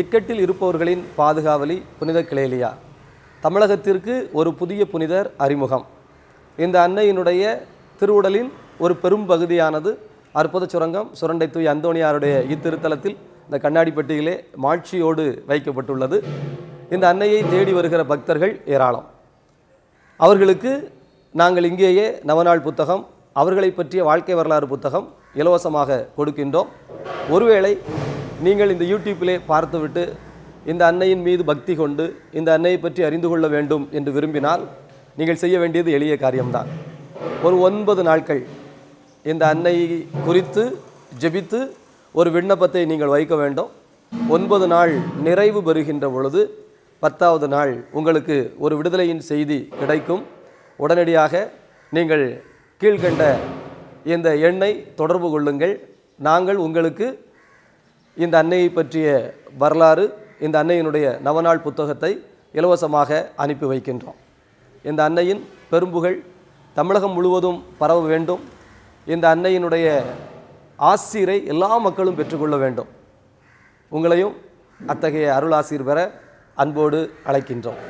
இக்கட்டில் இருப்பவர்களின் பாதுகாவலி புனித கிளேலியா. தமிழகத்திற்கு ஒரு புதிய புனிதர் அறிமுகம். இந்த அன்னையினுடைய திருவுடலின் ஒரு பெரும் பகுதியானது அற்புத சுரங்கம் சுரண்டை தூய் அந்தோணியாருடைய இத்திருத்தலத்தில் இந்த கண்ணாடி பெட்டியிலே மாட்சியோடு வைக்கப்பட்டுள்ளது. இந்த அன்னையை தேடி வருகிற பக்தர்கள் ஏராளம். அவர்களுக்கு நாங்கள் இங்கேயே நவநாள் புத்தகம் அவர்களை பற்றிய வாழ்க்கை வரலாறு புத்தகம் இலவசமாக கொடுக்கின்றோம். ஒருவேளை நீங்கள் இந்த யூடியூப்பிலே பார்த்துவிட்டு இந்த அன்னையின் மீது பக்தி கொண்டு இந்த அன்னையை பற்றி அறிந்து கொள்ள வேண்டும் என்று விரும்பினால் நீங்கள் செய்ய வேண்டியது எளிய காரியம்தான். ஒரு ஒன்பது நாட்கள் இந்த அன்னை குறித்து ஜெபித்து ஒரு விண்ணப்பத்தை நீங்கள் வைக்க வேண்டும். ஒன்பது நாள் நிறைவு பெறுகின்ற பொழுது பத்தாவது நாள் உங்களுக்கு ஒரு விடுதலையின் செய்தி கிடைக்கும். உடனடியாக நீங்கள் கீழ்கண்ட இந்த எண்ணை தொடர்பு கொள்ளுங்கள். நாங்கள் உங்களுக்கு இந்த அன்னையை பற்றிய வரலாறு இந்த அன்னையினுடைய நவநாள் புத்தகத்தை இலவசமாக அனுப்பி வைக்கின்றோம். இந்த அன்னையின் பெரும்புகள் தமிழகம் முழுவதும் பரவ வேண்டும். இந்த அன்னையினுடைய ஆசிரை எல்லா மக்களும் பெற்றுக்கொள்ள வேண்டும். உங்களையும் அத்தகைய அருளாசீர் பெற அன்போடு அழைக்கின்றோம்.